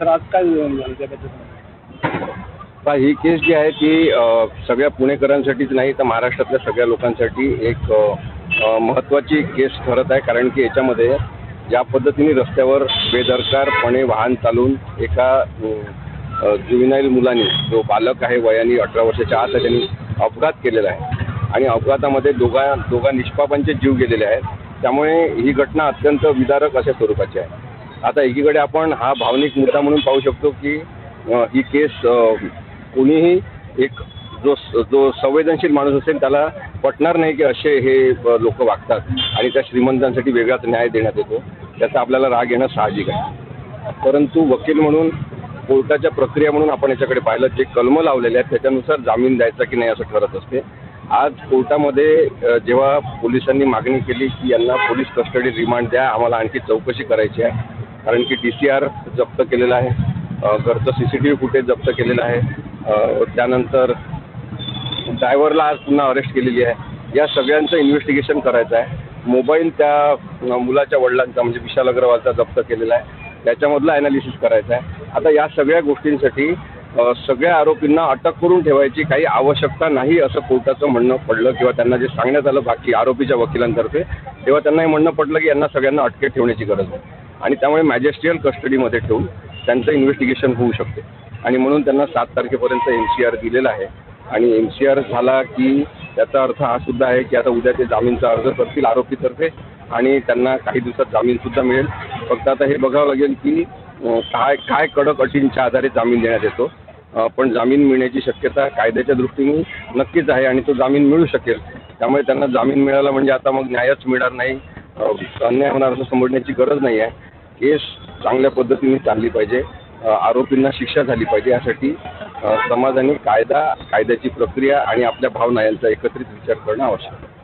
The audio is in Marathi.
तर आज काय झालं त्याबद्दल ही केस जी आहे ती सगळ्या पुणेकरांसाठीच नाही तर महाराष्ट्रातल्या सगळ्या लोकांसाठी एक महत्त्वाची केस ठरत आहे. कारण की याच्यामध्ये ज्या पद्धतीने रस्त्यावर बेदरकारपणे वाहन चालवून एका जुविनाईल मुलाने जो बालक आहे वयाने अठरा वर्षाच्या आत त्यांनी अपघात केलेला आहे. आणि अपघातामध्ये दोघा दोघा निष्पापांचे जीव गेलेले आहेत. त्यामुळे ही घटना अत्यंत विदारक अशा स्वरूपाची आहे. आता एकीकडे आपण हा भावनिक मुद्दा म्हणून पाहू शकतो की ही केस कोणीही एक जो जो संवेदनशील माणूस असेल त्याला पटणार नाही की असे हे लोक वागतात आणि त्या श्रीमंतांसाठी वेगळाच न्याय देण्यात येतो. त्याचा आपल्याला राग येणं साहजिक आहे. परंतु वकील म्हणून कोर्टाच्या प्रक्रिया म्हणून आपण याच्याकडे पाहिलं जे कलमं लावलेले आहेत त्याच्यानुसार जामीन द्यायचा की नाही असं ठरत असते. आज कोर्टामध्ये जेव्हा पोलिसांनी मागणी केली की यांना पोलीस कस्टडी रिमांड द्या आम्हाला आणखी चौकशी करायची आहे कारण की डी सी आर जप्त केलेला आहे. घरचं C C T V footage जप्त केलेलं आहे. त्यानंतर ड्रायव्हरला आज पुन्हा अरेस्ट केलेली आहे. या सगळ्यांचं इन्व्हेस्टिगेशन करायचं आहे. मोबाईल त्या मुलाच्या वडिलांचा म्हणजे विशाल अग्रवालचा जप्त केलेला आहे. त्याच्यामधला ॲनालिसिस करायचं आहे. आता या सगळ्या गोष्टींसाठी सगळ्या आरोपींना अटक करून ठेवायची काही आवश्यकता नाही असं कोर्टाचं म्हणणं पडलं किंवा त्यांना जे सांगण्यात आलं बाकी आरोपीच्या वकिलांतर्फे तेव्हा त्यांना हे म्हणणं पडलं की यांना सगळ्यांना अटकेत ठेवण्याची गरज आहे. आणि त्यामुळे मॅजेस्ट्रियल कस्टडीमध्ये ठेवून त्यांचं इन्व्हेस्टिगेशन होऊ शकते. आणि म्हणून त्यांना सात तारखेपर्यंत एम सी आर दिलेला आहे. आणि एम सी आर झाला की त्याचा अर्थ हा सुद्धा आहे की आता उद्या ते जामीनचा अर्ज करतील आरोपीतर्फे आणि त्यांना काही दिवसात जामीनसुद्धा मिळेल. फक्त आता हे बघावं लागेल की काय काय कडक अटींच्या आधारे जामीन देण्यात येतो. पण जामीन मिळण्याची शक्यता कायद्याच्या दृष्टीने नक्कीच आहे आणि तो जामीन मिळू शकेल. त्यामुळे त्यांना जामीन मिळाला म्हणजे आता मग न्यायच मिळणार नाही. अन्याय होणार असं समजण्याची गरज नाही आहे. केस चांगल्या पद्धतीने चालली पाहिजे. आरोपींना शिक्षा झाली पाहिजे. यासाठी समाजाने कायदा कायद्याची प्रक्रिया आणि आपल्या भावना यांचा एकत्रित विचार करणं आवश्यक आहे.